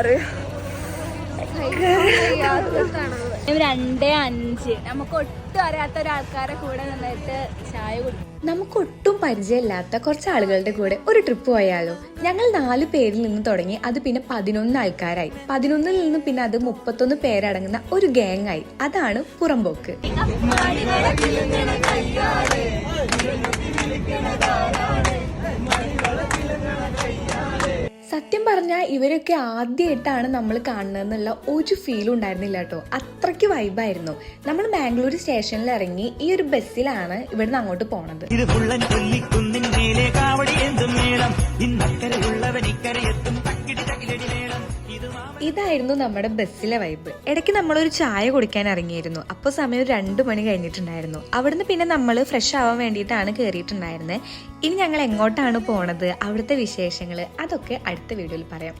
പറയാ രണ്ട് അഞ്ച്. നമുക്ക് ഒട്ടും അറിയാത്ത ഒരാൾക്കാരെ കൂടെ നിന്നിട്ട് ചായ കുടിക്കും നമുക്ക് ഒട്ടും പരിചയമില്ലാത്ത കുറച്ച് ആളുകളുടെ കൂടെ ഒരു ട്രിപ്പ് പോയാലോ? ഞങ്ങൾ നാല് പേരിൽ നിന്ന് തുടങ്ങി അത് പിന്നെ പതിനൊന്ന് ആൾക്കാരായി. പതിനൊന്നിൽ നിന്ന് പിന്നെ അത് മുപ്പത്തൊന്ന് പേരടങ്ങുന്ന ഒരു ഗാങ് ആയി. അതാണ് പുറമ്പോക്ക് ഇവരൊക്കെ ആദ്യമായിട്ടാണ് നമ്മൾ കാണുന്നതെന്നുള്ള ഒരു ഫീലും ഉണ്ടായിരുന്നില്ല കേട്ടോ. അത്രയ്ക്ക് വൈബായിരുന്നു നമ്മൾ ബാംഗ്ലൂർ സ്റ്റേഷനിൽ ഇറങ്ങി ഈ ഒരു ബസ്സിലാണ് ഇവിടുന്ന് അങ്ങോട്ട് പോണത്. ഇതായിരുന്നു നമ്മുടെ ബസ്സിലെ വൈബ് ഇടയ്ക്ക് നമ്മളൊരു ചായ കുടിക്കാൻ ഇറങ്ങിയിരുന്നു. അപ്പോൾ സമയം രണ്ട് മണി കഴിഞ്ഞിട്ടുണ്ടായിരുന്നു. അവിടുന്ന് പിന്നെ നമ്മൾ ഫ്രഷ് ആവാൻ വേണ്ടിയിട്ടാണ് കയറിയിട്ടുണ്ടായിരുന്നത് ഇനി ഞങ്ങൾ എങ്ങോട്ടാണ് പോണത്? അവിടുത്തെ വിശേഷങ്ങൾ അതൊക്കെ അടുത്ത വീഡിയോയിൽ പറയാം.